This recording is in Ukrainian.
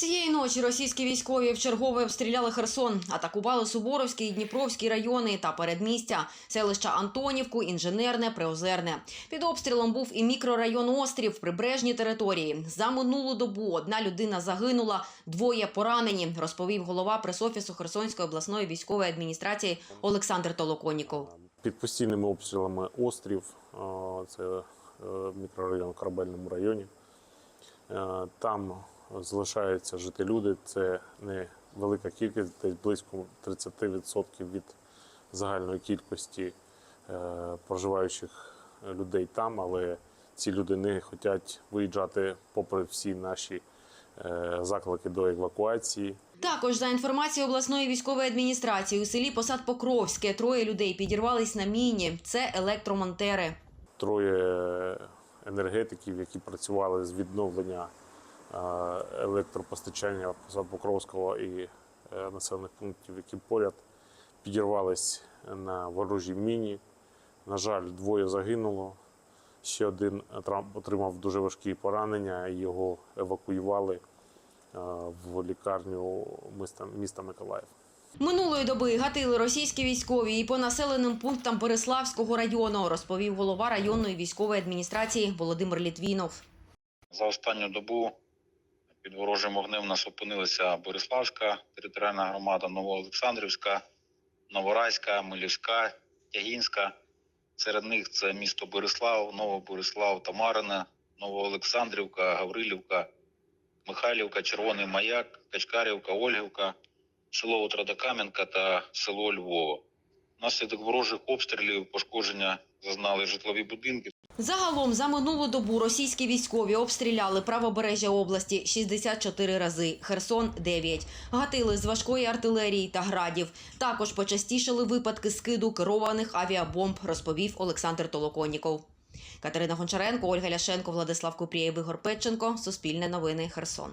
Цієї ночі російські військові вчергове обстріляли Херсон, атакували Суворовський і Дніпровський райони та передмістя, селища Антонівку, Інженерне, Приозерне. Під обстрілом був і мікрорайон Острів, прибережні території. За минулу добу одна людина загинула, двоє поранені, розповів голова пресофісу Херсонської обласної військової адміністрації Олександр Толоконіков. Під постійними обстрілами острів, це е, мікрорайон в Корабельному районі. Е, Там залишаються жити люди. Це не велика кількість, десь близько 30% від загальної кількості е, проживаючих людей там, але ці люди не хочуть виїжджати попри всі наші е, заклики до евакуації. Також за інформацією обласної військової адміністрації у селі Посад Покровське троє людей підірвались на міні. Це електромонтери. троє енергетиків, які працювали з відновлення електропостачання Покровського і е, населених пунктів, які поряд підірвались на ворожій міні. На жаль, двоє загинуло. Ще один отрам- отримав дуже важкі поранення. Його евакуювали е, в лікарню міста, міста Миколаїв. Минулої доби гатили російські військові і по населеним пунктам Переславського району, розповів голова районної військової адміністрації Володимир Літвінов. За останню добу під ворожим вогнем у нас опинилися Бориславська територіальна громада, Новоолександрівська, Новорайська, Милівська, Тягінська. Серед них це місто Борислав, Новоборислав, Тамарине, Новоолександрівка, Гаврилівка, Михайлівка, Червоний Маяк, Качкарівка, Ольгівка, село Отродокам'янка та село Львово. Внаслідок ворожих обстрілів пошкодження зазнали житлові будинки, Загалом за минулу добу російські військові обстріляли правобережжя області 64 рази, Херсон 9. Гатили з важкої артилерії та градів. Також почастішали випадки скиду керованих авіабомб, розповів Олександр Толоконніков. Катерина Гончаренко, Ольга Ляшенко, Владислав Купрієв, Ігор Петченко. Суспільне новини. Херсон.